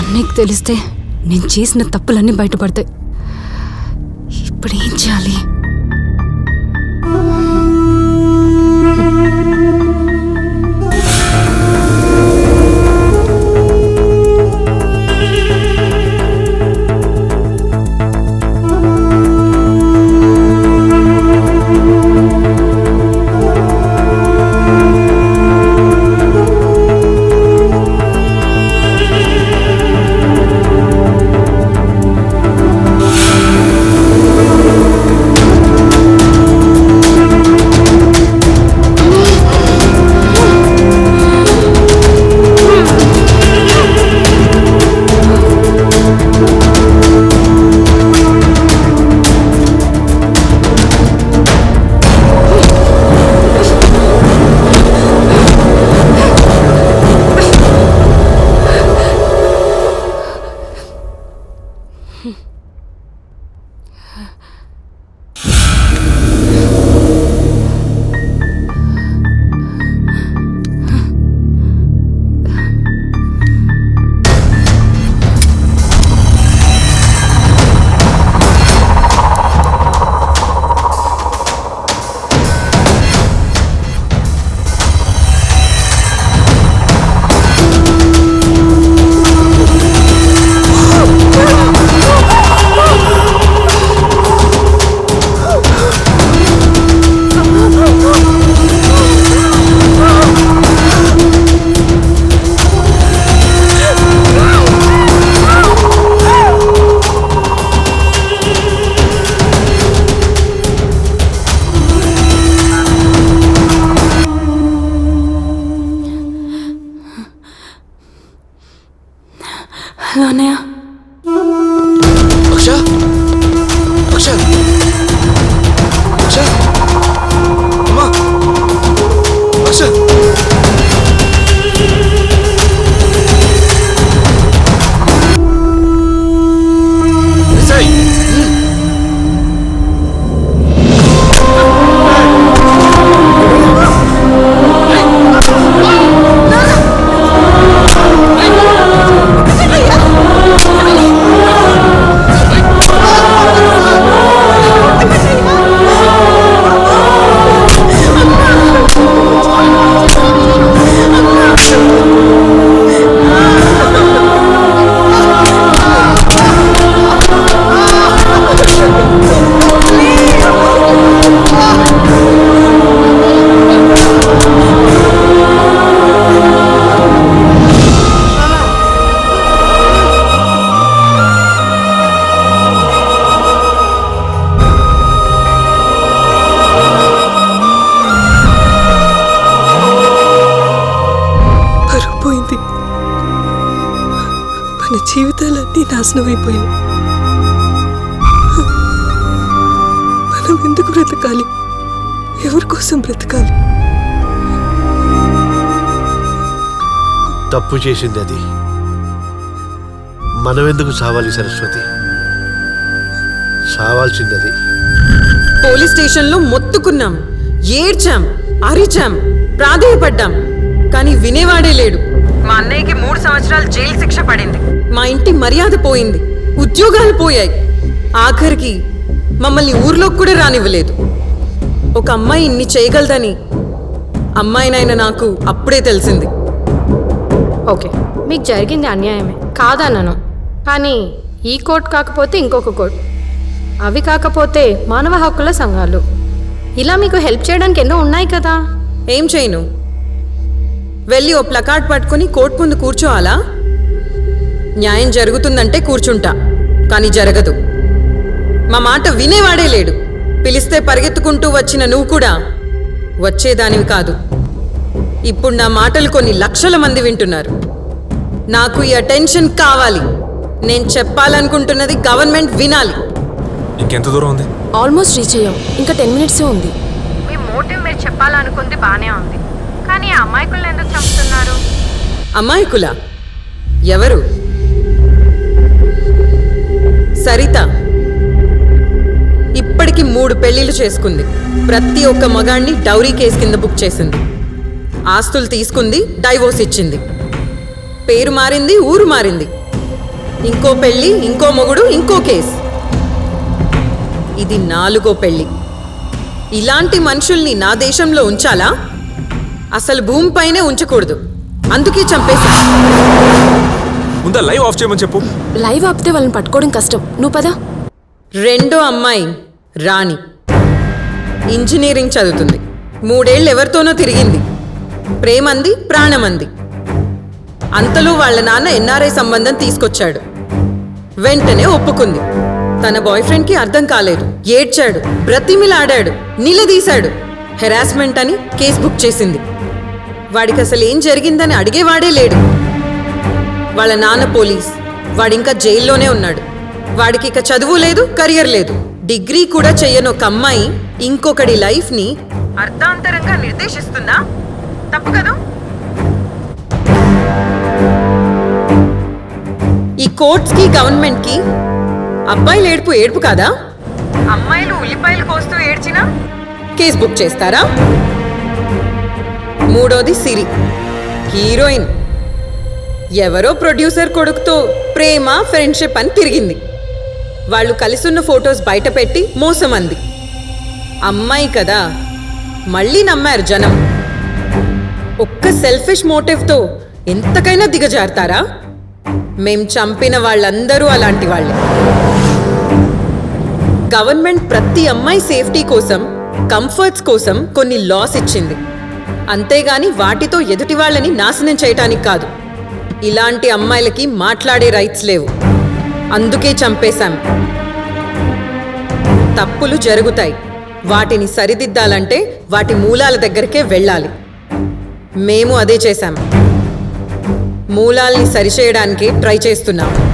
అన్నయ్యకి తెలిస్తే నేను చేసిన తప్పులన్నీ బయటపడతాయి. ఇప్పుడు ఏం చేయాలి? హలో అన్నయ్య. అక్ష? అక్ష? నాశనం అయిపోయాయి మనం ఎందుకు బ్రతకాలి? ఎవరి కోసం బ్రతకాలి? తప్పు చేసింది అది. మనమెందుకు సావాలి సరస్వతి? సావాల్సింది అది పోలీస్ స్టేషన్లో మొత్తుకున్నాం. ఏడ్చాం అరిచాం ప్రాధేయపడ్డాం. కానీ వినేవాడే లేడు. మా అన్నయ్యకి మూడు సంవత్సరాలు జైలు శిక్ష పడింది. మా ఇంటి మర్యాద పోయింది. ఉద్యోగాలు పోయాయి. ఆఖరికి మమ్మల్ని ఊర్లోకి కూడా రానివ్వలేదు. ఒక అమ్మాయి ఇన్ని చేయగలదని అమ్మాయినైనా నాకు అప్పుడే తెలిసింది. ఓకే మీకు జరిగింది అన్యాయమే. కాదన్నాను. కానీ ఈ కోర్టు కాకపోతే ఇంకొక కోర్టు. అవి కాకపోతే మానవ హక్కుల సంఘాలు. ఇలా మీకు హెల్ప్ చేయడానికి ఎన్నో ఉన్నాయి కదా? ఏం చేయను? వెళ్ళి ఓ ప్లకార్డ్ పట్టుకుని కోర్టు ముందు కూర్చోవాలా? న్యాయం జరుగుతుందంటే కూర్చుంటా కానీ జరగదు. మా మాట వినేవాడే లేడు. పిలిస్తే పరిగెత్తుకుంటూ వచ్చిన నువ్వు కూడా వచ్చేదానివి కాదు. ఇప్పుడు నా మాటలు కొన్ని లక్షల మంది వింటున్నారు. నాకు ఈ అటెన్షన్ కావాలి. నేను చెప్పాలనుకుంటున్నది గవర్నమెంట్ వినాలి. ఇంకెంత దూరం ఉంది? ఆల్మోస్ట్ రీచ్ అయ్యాం. ఇంకా టెన్ మినిట్సే ఉంది. మీ మోటివ్ మీరు చెప్పాలనుకుంది బాగానే ఉంది. కానీ అమాయకులను ఎందుకు చంపుతున్నారు? అమాయకుల? ఎవరు? సరిత. ఇప్పటికి మూడు పెళ్ళిళ్ళు చేసుకుంది. ప్రతి ఒక్క మగాణ్ణి డౌరీ కేసు కింద బుక్ చేసింది. ఆస్తులు తీసుకుంది డైవోర్స్ ఇచ్చింది. పేరు మారింది ఊరు మారింది. ఇంకో పెళ్ళి ఇంకో మొగుడు ఇంకో కేసు. ఇది నాలుగో పెళ్ళి. ఇలాంటి మనుషుల్ని నా దేశంలో ఉంచాలా? అసలు భూమిపైనే ఉంచకూడదు. అందుకే చంపేశా ముందా లైవ్ ఆఫ్ చేయమని చెప్పు. లైవ్ ఆపితే వాళ్ళని పట్టుకోవడం కష్టం. నువ్వు పదా. రెండో అమ్మాయి రాణి. ఇంజనీరింగ్ చదువుతుంది. మూడేళ్ళు ఎవరితోనో తిరిగింది. ప్రేమంది ప్రాణమంది. అంతలో వాళ్ళ నాన్న ఎన్ఆర్ఐ సంబంధం తీసుకొచ్చాడు. వెంటనే ఒప్పుకుంది. తన బాయ్ ఫ్రెండ్కి అర్థం కాలేదు. ఏడ్చాడు. బ్రతిమిలాడాడు. నిలదీశాడు. హెరాస్మెంట్ అని కేసు బుక్ చేసింది. వాడికి అసలు ఏం జరిగిందని అడిగేవాడే లేడు. వాళ్ళ నాన్న పోలీస్ వాడింకా జైల్లోనే ఉన్నాడు. వాడికి ఇక చదువు లేదు కెరియర్ లేదు. డిగ్రీ కూడా చెయ్యని ఒక అమ్మాయి ఇంకొకడి లైఫ్ని అర్ధాంతరంగా నిర్దేశిస్తుందా తప్పు కదా? ఈ కోర్ట్స్కి గవర్నమెంట్కి అబ్బాయిలు ఏడుపు ఏడుపు కాదా? అమ్మాయిలు ఉల్లిపాయలు కోస్తూ ఏడ్చినా? కేసు బుక్ చేస్తారా? మూడోది సిరి. హీరోయిన్. ఎవరో ప్రొడ్యూసర్ కొడుకుతో ప్రేమ ఫ్రెండ్షిప్ అని తిరిగింది. వాళ్ళు కలిసున్న ఫొటోస్ బయట పెట్టి మోసం అంది అమ్మాయి కదా మళ్ళీ నమ్మారు జనం. ఒక్క సెల్ఫిష్ మోటివ్తో ఎంతకైనా దిగజారుతారా? మేం చంపిన వాళ్ళందరూ అలాంటి వాళ్ళే. గవర్నమెంట్ ప్రతి అమ్మాయి సేఫ్టీ కోసం కంఫర్ట్స్ కోసం కొన్ని లాస్ ఇచ్చింది. అంతేగాని వాటితో ఎదుటి వాళ్ళని నాశనం చేయటానికి కాదు. ఇలాంటి అమ్మాయిలకి మాట్లాడే రైట్స్ లేవు. అందుకే చంపేశాం. తప్పులు జరుగుతాయి. వాటిని సరిదిద్దాలంటే వాటి మూలాల దగ్గరికే వెళ్ళాలి. మేము అదే చేశాం. మూలాల్ని సరిచేయడానికి ట్రై చేస్తున్నాం.